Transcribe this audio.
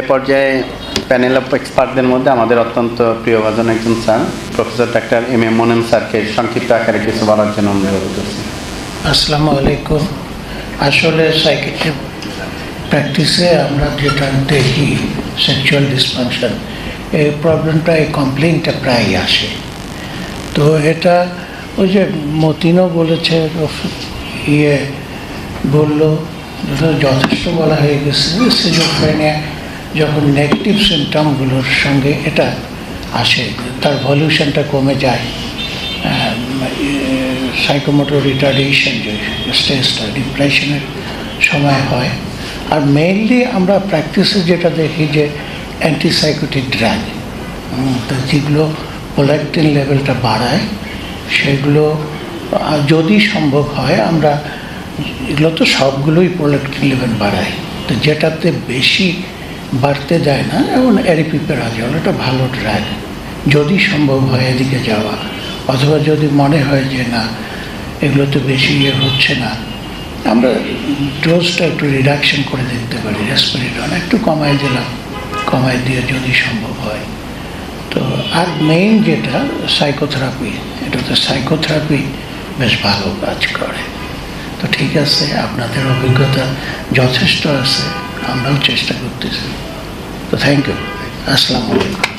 এ পর্যায়ে panel of এক্সপার্টদের মধ্যে আমাদের অত্যন্ত প্রিয় প্রিয়ভাজন একজন sir professor doctor M A Monem স্যারকে সংক্ষিপ্ত আকারে কিছু বলার জন্য অনুরোধ করছি। আসসালামু আলাইকুম। আসলে সাইকেট্রি প্র্যাকটিসে আমরা যেটা দেখি সেক্সুয়াল ডিসফাংশন এই প্রবলেমটা এই কমপ্লেনটা প্রায় আসে। তো এটা ওই যে মতিনও বলেছে ইয়ে বলল, যথেষ্ট বলা হয়ে গেছে সিজোফ্রেনিয়া যখন নেগেটিভ সিমটমগুলোর সঙ্গে এটা আসে, তার ভলিউশনটা কমে যায় সাইকোমোটর রিটার্ডেশন যে স্টেজটা ডিপ্রেশনের সময় হয়, আর মেইনলি আমরা প্র্যাকটিসে যেটা দেখি যে অ্যান্টিসাইকোটিক ড্রাগ তো যেগুলো প্রোল্যাক্টিন লেভেলটা বাড়ায়, সেগুলো যদি সম্ভব হয় আমরা, এগুলো তো সবগুলোই প্রোল্যাক্টিন লেভেল বাড়ায়, তো যেটাতে বেশি বাড়তে দেয় না যেমন অ্যারিপিপেরাজল এটা ভালো ড্রাগ যদি সম্ভব হয় এদিকে যাওয়া, অথবা যদি মনে হয় যে না, এগুলো তো বেশি ইয়ে হচ্ছে না, আমরা ডোজটা একটু রিডাকশন করে দিতে পারি রেসপিরিটন একটু কমায় দিলাম, কমায় দিয়ে যদি সম্ভব হয়। তো আর মেইন যেটা সাইকোথেরাপি এটাতে সাইকোথেরাপি বেশ ভালো কাজ করে। তো ঠিক আছে, আপনাদের অভিজ্ঞতা যথেষ্ট আছে। আমরাও চেষ্টা করতেছি। তো থ্যাংক ইউ আসসালামু আলাইকুম।